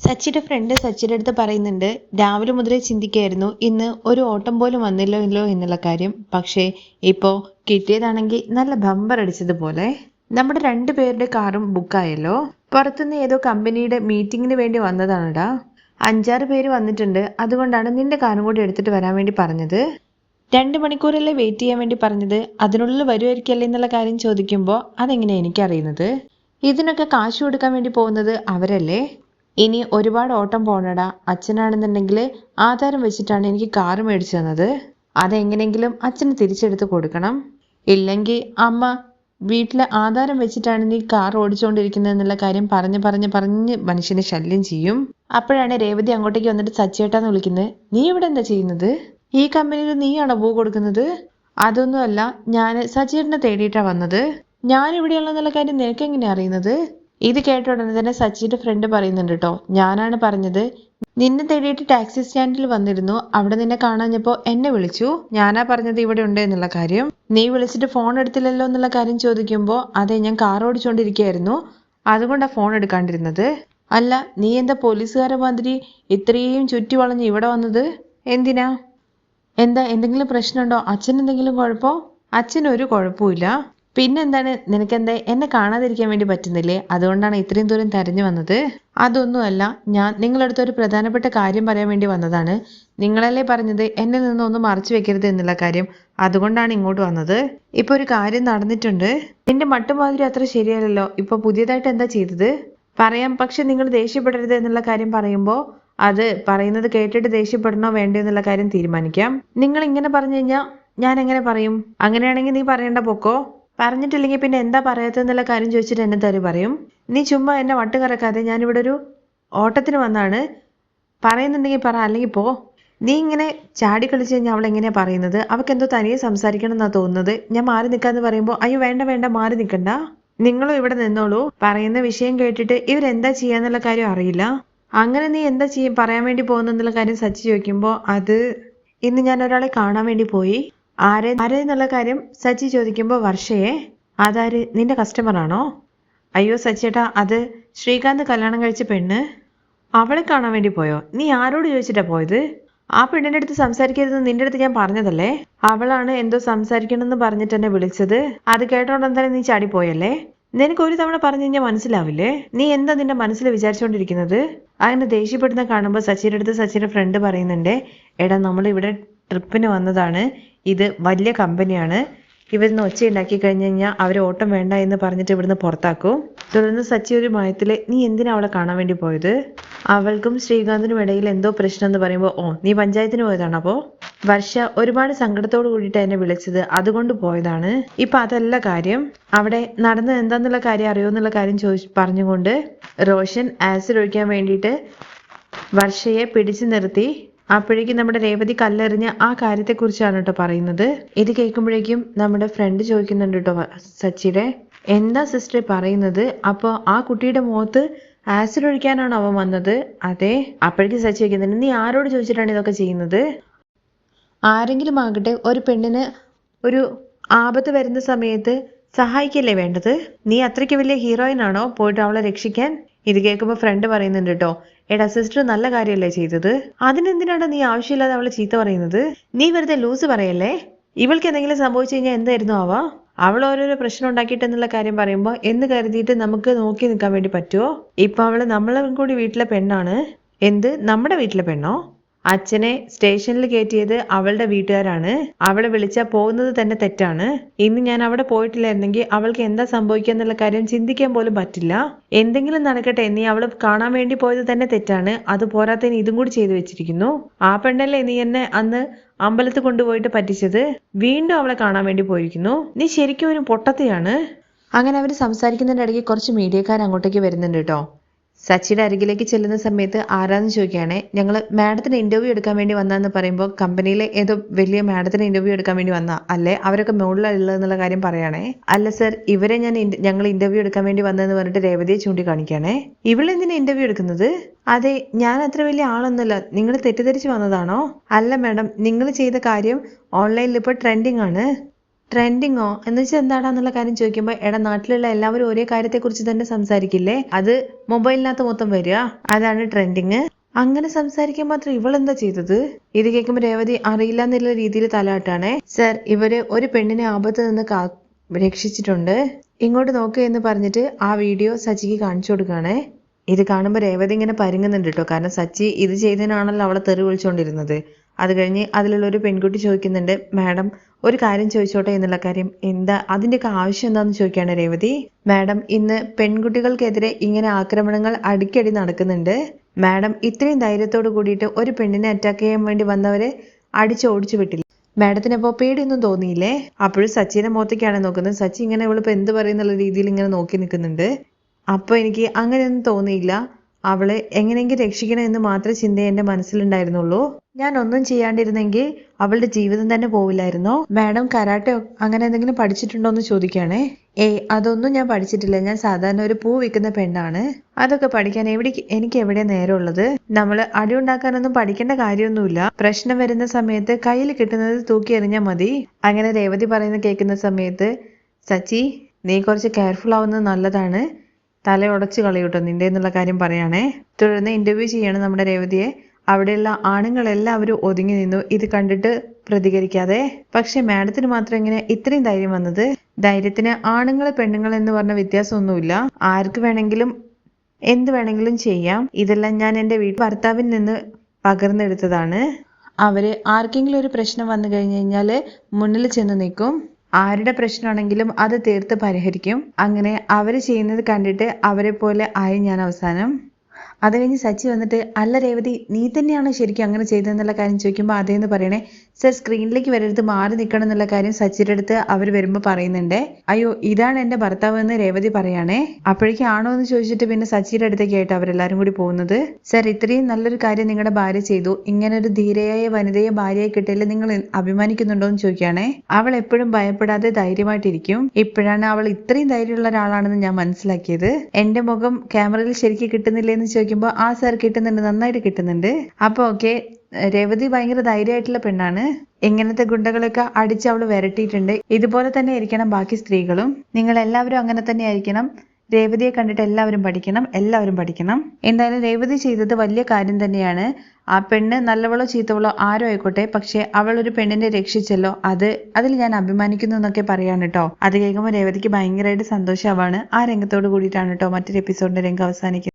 സച്ചിയുടെ ഫ്രണ്ട് സച്ചിയുടെ അടുത്ത് പറയുന്നുണ്ട് രാവിലെ മുതലേ ചിന്തിക്കായിരുന്നു ഇന്ന് ഒരു ഓട്ടം പോലും വന്നില്ലല്ലോ എന്നുള്ള കാര്യം. പക്ഷേ ഇപ്പോൾ കിട്ടിയതാണെങ്കിൽ നല്ല ബമ്പർ അടിച്ചതുപോലെ നമ്മുടെ രണ്ടു പേരുടെ കാറും ബുക്കായല്ലോ പുറത്തുനിന്ന് ഏതോ കമ്പനിയുടെ മീറ്റിങ്ങിന് വേണ്ടി വന്നതാണടാ. അഞ്ചാറ് പേര് വന്നിട്ടുണ്ട് അതുകൊണ്ടാണ് നിന്റെ കാറും കൂടി എടുത്തിട്ട് വരാൻ വേണ്ടി പറഞ്ഞത്. രണ്ട് മണിക്കൂറല്ലേ വെയിറ്റ് ചെയ്യാൻ വേണ്ടി പറഞ്ഞത്? അതിനുള്ളിൽ വരുമായിരിക്കല്ലേ എന്നുള്ള കാര്യം ചോദിക്കുമ്പോൾ അതെങ്ങനെയാണ് എനിക്കറിയുന്നത്? ഇതിനൊക്കെ കാശ് കൊടുക്കാൻ വേണ്ടി പോകുന്നത് അവരല്ലേ? ഇനി ഒരുപാട് ഓട്ടം പോണടാ. അച്ഛനാണെന്നുണ്ടെങ്കിൽ ആധാരം വെച്ചിട്ടാണ് എനിക്ക് കാറ് മേടിച്ചു തന്നത്. അതെങ്ങനെയെങ്കിലും അച്ഛന് തിരിച്ചെടുത്ത് കൊടുക്കണം. ഇല്ലെങ്കിൽ അമ്മ വീട്ടിൽ ആധാരം വെച്ചിട്ടാണ് നീ കാർ ഓടിച്ചുകൊണ്ടിരിക്കുന്നത് എന്നുള്ള കാര്യം പറഞ്ഞ് പറഞ്ഞ് പറഞ്ഞ് മനുഷ്യനെ ശല്യം ചെയ്യും. അപ്പോഴാണ് രേവതി അങ്ങോട്ടേക്ക് വന്നിട്ട് സച്ചേട്ടാന്ന് വിളിക്കുന്നത്. നീ ഇവിടെ എന്താ ചെയ്യുന്നത്? ഈ കമ്പനിയിൽ നീയാണോ പൂ കൊടുക്കുന്നത്? അതൊന്നുമല്ല ഞാൻ സച്ചേട്ടനെ തേടിയിട്ടാണ് വന്നത്. ഞാൻ ഇവിടെയുള്ള കാര്യം നിനക്ക് എങ്ങനെയാ അറിയുന്നത്? ഇത് കേട്ട ഉടനെ തന്നെ സച്ചിന്റെ ഫ്രണ്ട് പറയുന്നുണ്ട് കേട്ടോ ഞാനാണ് പറഞ്ഞത് നിന്നെ തേടിയിട്ട് ടാക്സി സ്റ്റാൻഡിൽ വന്നിരുന്നു. അവിടെ നിന്നെ കാണാഞ്ഞപ്പോൾ എന്നെ വിളിച്ചു. ഞാനാ പറഞ്ഞത് ഇവിടെ ഉണ്ട് എന്നുള്ള കാര്യം. നീ വിളിച്ചിട്ട് ഫോൺ എടുത്തില്ലല്ലോ എന്നുള്ള കാര്യം ചോദിക്കുമ്പോൾ അതെ ഞാൻ കാർ ഓടിച്ചുകൊണ്ടിരിക്കുകയായിരുന്നു അതുകൊണ്ടാണ് ഫോൺ എടുക്കാണ്ടിരുന്നത്? അല്ല നീ എന്താ പോലീസുകാരെ മാതിരി ഇത്രയും ചുറ്റി വളഞ്ഞ് ഇവിടെ വന്നത്? എന്തിനാ? എന്താ എന്തെങ്കിലും പ്രശ്നമുണ്ടോ? അച്ഛൻ എന്തെങ്കിലും കുഴപ്പമോ അച്ഛനൊരു കുഴപ്പമില്ല പിന്നെന്താണ്? നിനക്കെന്താ? എന്നെ കാണാതിരിക്കാൻ വേണ്ടി പറ്റുന്നില്ലേ? അതുകൊണ്ടാണ് ഇത്രയും ദൂരം തെരഞ്ഞു വന്നത്. അതൊന്നുമല്ല ഞാൻ നിങ്ങളടുത്ത് ഒരു പ്രധാനപ്പെട്ട കാര്യം പറയാൻ വേണ്ടി വന്നതാണ്. നിങ്ങളല്ലേ പറഞ്ഞത് എന്നിൽ നിന്നൊന്നും മറച്ചു വെക്കരുത് എന്നുള്ള കാര്യം? അതുകൊണ്ടാണ് ഇങ്ങോട്ട് വന്നത്. ഇപ്പൊ ഒരു കാര്യം നടന്നിട്ടുണ്ട്. നിന്റെ മട്ടുമാതിരി അത്ര ശരിയല്ലല്ലോ. ഇപ്പൊ പുതിയതായിട്ട് എന്താ ചെയ്തത്? പറയാം പക്ഷെ നിങ്ങൾ ദേഷ്യപ്പെടരുത് എന്നുള്ള കാര്യം പറയുമ്പോൾ അത് പറയുന്നത് കേട്ടിട്ട് ദേഷ്യപ്പെടണോ വേണ്ടോ എന്നുള്ള കാര്യം തീരുമാനിക്കാം. നിങ്ങൾ ഇങ്ങനെ പറഞ്ഞു കഴിഞ്ഞാൽ ഞാൻ എങ്ങനെ പറയും? അങ്ങനെയാണെങ്കിൽ നീ പറയേണ്ട പൊക്കോ? പറഞ്ഞിട്ടില്ലെങ്കിൽ പിന്നെ എന്താ പറയാത്തെന്നുള്ള കാര്യം ചോദിച്ചിട്ട് എന്നെ തരും പറയും. നീ ചുമ്മാ എന്നെ വട്ട് കറക്കാതെ ഞാനിവിടെ ഒരു ഓട്ടത്തിന് വന്നാണ്. പറയുന്നുണ്ടെങ്കിൽ പറ അല്ലെങ്കിൽ പോ. നീ ഇങ്ങനെ ചാടി കളിച്ച് കഴിഞ്ഞാൽ അവൾ എങ്ങനെയാ പറയുന്നത്? അവൾക്ക് എന്തോ തനിയെ സംസാരിക്കണം എന്നാ തോന്നുന്നത്. ഞാൻ മാറി നിൽക്കാന്ന് പറയുമ്പോൾ അയ്യോ വേണ്ട വേണ്ട മാറി നിൽക്കണ്ട. നിങ്ങളും ഇവിടെ നിന്നോളൂ. പറയുന്ന വിഷയം കേട്ടിട്ട് ഇവരെന്താ ചെയ്യാന്നുള്ള കാര്യം അറിയില്ല. അങ്ങനെ നീ എന്താ ചെയ്യും പറയാൻ വേണ്ടി പോകുന്നെന്നുള്ള കാര്യം സച്ചി ചോദിക്കുമ്പോൾ അത് ഇന്ന് ഞാൻ ഒരാളെ കാണാൻ വേണ്ടി പോയി. ആരെ ആരെന്നുള്ള കാര്യം സച്ചി ചോദിക്കുമ്പോൾ വർഷയെ അതാര്? നിന്റെ കസ്റ്റമറാണോ അയ്യോ സച്ചേട്ടാ അത് ശ്രീകാന്ത് കല്യാണം കഴിച്ച പെണ്ണ്. അവളെ കാണാൻ വേണ്ടി പോയോ? നീ ആരോട് ചോദിച്ചിട്ടാ പോയത്? ആ പെണ്ണിന്റെ അടുത്ത് സംസാരിക്കരുതെന്ന് നിന്റെ അടുത്ത് ഞാൻ പറഞ്ഞതല്ലേ? അവളാണ് എന്തോ സംസാരിക്കണമെന്ന് പറഞ്ഞിട്ട് എന്നെ വിളിച്ചത്. അത് കേട്ടോണ്ടെന്ന് തന്നെ നീ ചാടിപ്പോയല്ലേ? നിനക്ക് ഒരു തവണ പറഞ്ഞു കഴിഞ്ഞാൽ മനസ്സിലാവില്ലേ? നീ എന്താ നിന്റെ മനസ്സിൽ വിചാരിച്ചുകൊണ്ടിരിക്കുന്നത് അങ്ങനെ ദേഷ്യപ്പെടുന്ന കാണുമ്പോൾ സച്ചിയുടെ അടുത്ത് സച്ചിയുടെ ഫ്രണ്ട് പറയുന്നുണ്ട് എടാ നമ്മൾ ഇവിടെ ട്രിപ്പിന് വന്നതാണ്. ഇത് വലിയ കമ്പനിയാണ്. ഇവരിന്ന് ഒച്ച ഉണ്ടാക്കി കഴിഞ്ഞ് കഴിഞ്ഞാൽ അവർ ഓട്ടം വേണ്ട എന്ന് പറഞ്ഞിട്ട് ഇവിടുന്ന് പുറത്താക്കും. തുടർന്ന് സച്ചി ഒരു മയത്തിൽ നീ എന്തിനാ അവളെ കാണാൻ വേണ്ടി പോയത്? അവൾക്കും ശ്രീകാന്തിനും ഇടയിൽ എന്തോ പ്രശ്നം എന്ന് പറയുമ്പോൾ ഓ നീ പഞ്ചായത്തിന് പോയതാണ് അപ്പോൾ വർഷ ഒരുപാട് സങ്കടത്തോട് കൂടിയിട്ട് എന്നെ വിളിച്ചത് അതുകൊണ്ട് പോയതാണ്. ഇപ്പൊ അതല്ല കാര്യം. അവിടെ നടന്ന എന്താന്നുള്ള കാര്യം അറിയോ എന്നുള്ള കാര്യം ചോദിച്ച് പറഞ്ഞുകൊണ്ട് റോഷൻ ആസിഡ് ഒഴിക്കാൻ വേണ്ടിയിട്ട് വർഷയെ പിടിച്ചു നിർത്തി. അപ്പോഴേക്കും നമ്മുടെ രേവതി കല്ലെറിഞ്ഞ ആ കാര്യത്തെക്കുറിച്ചാണ് കേട്ടോ പറയുന്നത്. ഇത് കേൾക്കുമ്പോഴേക്കും നമ്മുടെ ഫ്രണ്ട് ചോദിക്കുന്നുണ്ട് കേട്ടോ സച്ചിയുടെ എന്താ സിസ്റ്റർ പറയുന്നത്? അപ്പോൾ ആ കുട്ടിയുടെ മുഖത്ത് ആസിഡ് ഒഴിക്കാനാണ് അവൻ വന്നത്? അതെ. അപ്പോഴേക്കും സച്ചി ചോദിക്കുന്നുണ്ട് നീ ആരോട് ചോദിച്ചിട്ടാണ് ഇതൊക്കെ ചെയ്യുന്നത്? ആരെങ്കിലും ആകട്ടെ ഒരു പെണ്ണിന് ഒരു ആപത്ത് വരുന്ന സമയത്ത് സഹായിക്കല്ലേ വേണ്ടത്? നീ അത്രയ്ക്ക് വലിയ ഹീറോയിൻ ആണോ പോയിട്ട് അവളെ രക്ഷിക്കാൻ? ഇത് കേൾക്കുമ്പോൾ ഫ്രണ്ട് പറയുന്നുണ്ട് കേട്ടോ എടാ സിസ്റ്റർ നല്ല കാര്യമല്ലേ ചെയ്തത്? അതിനെന്തിനാണ് നീ ആവശ്യമില്ലാതെ അവളെ ചീത്ത പറയുന്നത്? നീ വെറുതെ ലൂസ് പറയല്ലേ? ഇവൾക്ക് എന്തെങ്കിലും സംഭവിച്ചു കഴിഞ്ഞാൽ എന്തായിരുന്നു ആവാ അവൾ ഓരോരോ പ്രശ്നം ഉണ്ടാക്കിയിട്ടെന്നുള്ള കാര്യം പറയുമ്പോൾ എന്ന് കരുതിയിട്ട് നമുക്ക് നോക്കി നിൽക്കാൻ വേണ്ടി പറ്റുമോ ഇപ്പൊ അവൾ നമ്മളും കൂടി വീട്ടിലെ പെണ്ണാണ്. എന്ത്? നമ്മുടെ വീട്ടിലെ പെണ്ണോ? അച്ഛനെ സ്റ്റേഷനിൽ കയറ്റിയത് അവളുടെ വീട്ടുകാരാണ്. അവളെ വിളിച്ചാൽ പോകുന്നത് തന്നെ തെറ്റാണ്. ഇന്ന് ഞാൻ അവിടെ പോയിട്ടില്ലായിരുന്നെങ്കിൽ അവൾക്ക് എന്താ സംഭവിക്കുക എന്നുള്ള കാര്യം ചിന്തിക്കാൻ പോലും പറ്റില്ല. എന്തെങ്കിലും നടക്കട്ടെ നീ അവളെ കാണാൻ വേണ്ടി പോയത് തന്നെ തെറ്റാണ്. അത് പോരാത്തതിന് ഇതും കൂടി ചെയ്തു വെച്ചിരിക്കുന്നു. ആ പെണ്ണല്ലേ നീ എന്നെ അന്ന് അമ്പലത്തിൽ കൊണ്ടുപോയിട്ട് പറ്റിച്ചത്? വീണ്ടും അവളെ കാണാൻ വേണ്ടി പോയിരിക്കുന്നു. നീ ശരിക്കും ഒരു പൊട്ടത്തെയാണ്. അങ്ങനെ അവർ സംസാരിക്കുന്നതിന്റെ ഇടയ്ക്ക് കുറച്ച് മീഡിയക്കാർ അങ്ങോട്ടേക്ക് വരുന്നുണ്ട് കേട്ടോ. സച്ചിയുടെ അരികിലേക്ക് ചെല്ലുന്ന സമയത്ത് ആരാന്ന് ചോദിക്കുകയാണെ ഞങ്ങൾ മാഡത്തിന് ഇന്റർവ്യൂ എടുക്കാൻ വേണ്ടി വന്നതെന്ന് പറയുമ്പോൾ കമ്പനിയിലെ ഏതോ വലിയ മാഡത്തിന് ഇന്റർവ്യൂ എടുക്കാൻ വേണ്ടി വന്ന അല്ലേ? അവരൊക്കെ മുകളിലുള്ളതെന്നുള്ള കാര്യം പറയുകയാണേ അല്ല സർ ഇവരെ ഞാൻ ഞങ്ങൾ ഇന്റർവ്യൂ എടുക്കാൻ വേണ്ടി വന്നതെന്ന് പറഞ്ഞിട്ട് രേവതിയെ ചൂണ്ടിക്കാണിക്കുകയാണേ ഇവളെന്തിനാ ഇന്റർവ്യൂ എടുക്കുന്നത്? അതെ ഞാൻ അത്ര വലിയ ആളൊന്നുമല്ല നിങ്ങൾ തെറ്റിദ്ധരിച്ച് വന്നതാണോ? അല്ല മാഡം നിങ്ങൾ ചെയ്ത കാര്യം ഓൺലൈനിൽ ഇപ്പോൾ ട്രെൻഡിങ് ആണ്. ട്രെൻഡിങ്ങോ എന്ന് വെച്ചാൽ എന്താടാന്നുള്ള കാര്യം ചോദിക്കുമ്പോൾ എടാ നാട്ടിലുള്ള എല്ലാവരും ഒരേ കാര്യത്തെക്കുറിച്ച് തന്നെ സംസാരിക്കില്ലേ? അത് മൊബൈലിനകത്ത് മൊത്തം വരിക. അതാണ് ട്രെൻഡിങ് അങ്ങനെ സംസാരിക്കാൻ മാത്രം എന്താ ചെയ്തത്? ഇത് കേൾക്കുമ്പോൾ രേവതി അറിയില്ല എന്നുള്ള രീതിയിൽ തലാട്ടാണേ സർ ഇവർ ഒരു പെണ്ണിനെ ആപത്ത് നിന്ന് കാ രക്ഷിച്ചിട്ടുണ്ട്. ഇങ്ങോട്ട് നോക്കുക എന്ന് പറഞ്ഞിട്ട് ആ വീഡിയോ സച്ചിക്ക് കാണിച്ചു കൊടുക്കുകയാണേ. ഇത് കാണുമ്പോൾ രേവതി ഇങ്ങനെ പരുങ്ങുന്നുണ്ട് കേട്ടോ. കാരണം സച്ചി ഇത് ചെയ്തതിനാണല്ലോ അവളെ തെറി വിളിച്ചുകൊണ്ടിരുന്നത് അത് കഴിഞ്ഞ് അതിലുള്ള ഒരു പെൺകുട്ടി ചോദിക്കുന്നുണ്ട് മാഡം ഒരു കാര്യം ചോദിച്ചോട്ടെ എന്നുള്ള കാര്യം? എന്താ അതിന്റെയൊക്കെ ആവശ്യം എന്താന്ന് ചോദിക്കുകയാണ് രേവതി. മാഡം ഇന്ന് പെൺകുട്ടികൾക്കെതിരെ ഇങ്ങനെ ആക്രമണങ്ങൾ അടിക്കടി നടക്കുന്നുണ്ട്. മാഡം ഇത്രയും ധൈര്യത്തോട് കൂടിയിട്ട് ഒരു പെണ്ണിനെ അറ്റാക്ക് ചെയ്യാൻ വേണ്ടി വന്നവരെ അടിച്ചോടിച്ചു വിട്ടില്ല. മാഡത്തിന് അപ്പോൾ പേടിയൊന്നും തോന്നിയില്ലേ? അപ്പോഴും സച്ചിനെ മുഖത്തേക്കാണ് നോക്കുന്നത്. സച്ചി ഇങ്ങനെ ഇവളിപ്പോൾ എന്ത് പറയുന്നുള്ള രീതിയിൽ ഇങ്ങനെ നോക്കി നിൽക്കുന്നുണ്ട്. അപ്പോൾ എനിക്ക് അങ്ങനെയൊന്നും തോന്നിയില്ല. അവളെ എങ്ങനെയെങ്കിലും രക്ഷിക്കണം എന്ന് മാത്രമേ ചിന്ത എന്റെ മനസ്സിലുണ്ടായിരുന്നുള്ളൂ. ഞാൻ ഒന്നും ചെയ്യാണ്ടിരുന്നെങ്കിൽ അവളുടെ ജീവിതം തന്നെ പോവില്ലായിരുന്നോ? മാഡം കരാട്ടെ അങ്ങനെ എന്തെങ്കിലും പഠിച്ചിട്ടുണ്ടോ എന്ന് ചോദിക്കുകയാണേ. ഏയ് അതൊന്നും ഞാൻ പഠിച്ചിട്ടില്ല. ഞാൻ സാധാരണ ഒരു പൂ വിൽക്കുന്ന പെണ്ണാണ്. അതൊക്കെ പഠിക്കാൻ എവിടെ എനിക്ക് എവിടെ നേരമുള്ളത്? നമ്മൾ അടി ഉണ്ടാക്കാനൊന്നും പഠിക്കേണ്ട കാര്യമൊന്നുമില്ല. പ്രശ്നം വരുന്ന സമയത്ത് കയ്യിൽ കിട്ടുന്നത് തൂക്കി എറിഞ്ഞാൽ മതി. അങ്ങനെ രേവതി പറയുന്ന കേൾക്കുന്ന സമയത്ത് സച്ചി നീ കുറച്ച് കെയർഫുൾ ആവുന്നത് നല്ലതാണ്. തല ഉടച്ച് കളയൂട്ടോ നിന്റെ എന്നുള്ള കാര്യം പറയാണേ. തുടർന്ന് ഇന്റർവ്യൂ ചെയ്യാണ് നമ്മുടെ രേവതിയെ. അവിടെയുള്ള ആണുങ്ങളെല്ലാവരും ഒതുങ്ങി നിന്നു. ഇത് കണ്ടിട്ട് പ്രതികരിക്കാതെ. പക്ഷെ മാഡത്തിന് മാത്രം ഇങ്ങനെ ഇത്രയും ധൈര്യം വന്നത്? ധൈര്യത്തിന് ആണുങ്ങൾ പെണ്ണുങ്ങൾ എന്ന് പറഞ്ഞ വ്യത്യാസമൊന്നുമില്ല. ആർക്ക് വേണമെങ്കിലും എന്ത് വേണമെങ്കിലും ചെയ്യാം. ഇതെല്ലാം ഞാൻ എന്റെ വീട്ടിൽ ഭർത്താവിൽ നിന്ന് പകർന്നെടുത്തതാണ്. അവർ ആർക്കെങ്കിലും ഒരു പ്രശ്നം വന്നു കഴിഞ്ഞു കഴിഞ്ഞാൽ മുന്നിൽ ചെന്ന് നിൽക്കും. ആരുടെ പ്രശ്നമാണെങ്കിലും അത് തീർത്ത് പരിഹരിക്കും. അങ്ങനെ അവർ ചെയ്യുന്നത് കണ്ടിട്ട് അവരെ പോലെ ആയി ഞാൻ അവസാനം അത് കഴിഞ്ഞ് സച്ചി വന്നിട്ട് അല്ല രേവതി നീ തന്നെയാണ് ശരിക്കും അങ്ങനെ ചെയ്തതെന്നുള്ള കാര്യം ചോദിക്കുമ്പോൾ അതേന്ന് പറയണേ. സർ സ്ക്രീനിലേക്ക് വരരുത് മാറി നിൽക്കണം എന്നുള്ള കാര്യം സച്ചിയുടെ അടുത്ത് അവർ വരുമ്പോൾ പറയുന്നുണ്ട്. അയ്യോ ഇതാണ് എന്റെ ഭർത്താവ് എന്ന് രേവതി പറയാണേ. അപ്പോഴേക്കും ആണോ എന്ന് ചോദിച്ചിട്ട് പിന്നെ സച്ചിയുടെ അടുത്തേക്കായിട്ട് അവരെല്ലാവരും കൂടി പോകുന്നത്. സർ ഇത്രയും നല്ലൊരു കാര്യം നിങ്ങളുടെ ഭാര്യ ചെയ്തു. ഇങ്ങനെ ഒരു ധീരയായ വനിതയെ ഭാര്യയെ കിട്ടിയതിൽ നിങ്ങൾ അഭിമാനിക്കുന്നുണ്ടോ എന്ന് ചോദിക്കുകയാണേ. അവൾ എപ്പോഴും ഭയപ്പെടാതെ ധൈര്യമായിട്ടിരിക്കും. ഇപ്പോഴാണ് അവൾ ഇത്രയും ധൈര്യമുള്ള ഒരാളാണെന്ന് ഞാൻ മനസ്സിലാക്കിയത്. എന്റെ മുഖം ക്യാമറയിൽ ശരിക്കും കിട്ടുന്നില്ലേ എന്ന് ചോദിക്കുമ്പോൾ ആ സാർ കിട്ടുന്നുണ്ട് നന്നായിട്ട് കിട്ടുന്നുണ്ട്. അപ്പോൾ ഓക്കെ രേവതി ഭയങ്കര ധൈര്യമായിട്ടുള്ള പെണ്ണാണ്. ഇങ്ങനത്തെ ഗുണ്ടകളൊക്കെ അടിച്ച് അവൾ വരട്ടിയിട്ടുണ്ട്. ഇതുപോലെ തന്നെ ആയിരിക്കണം ബാക്കി സ്ത്രീകളും. നിങ്ങൾ എല്ലാവരും അങ്ങനെ തന്നെ ആയിരിക്കണം. രേവതിയെ കണ്ടിട്ട് എല്ലാവരും പഠിക്കണം എല്ലാവരും പഠിക്കണം. എന്തായാലും രേവതി ചെയ്തത് വലിയ കാര്യം തന്നെയാണ്. ആ പെണ്ണ് നല്ലവളോ ചീത്തവളോ ആരോ ആയിക്കോട്ടെ പക്ഷെ അവൾ ഒരു പെണ്ണിനെ രക്ഷിച്ചല്ലോ. അത് അതിൽ ഞാൻ അഭിമാനിക്കുന്നു എന്നൊക്കെ പറയാണ് കേട്ടോ. അത് കേൾക്കുമ്പോൾ രേവതിക്ക് ഭയങ്കരമായിട്ട് സന്തോഷമാവാണ്. ആ രംഗത്തോട് കൂടിയിട്ടാണ് കേട്ടോ മറ്റൊരു എപ്പിസോഡിന്റെ രംഗം അവസാനിക്കുന്നത്.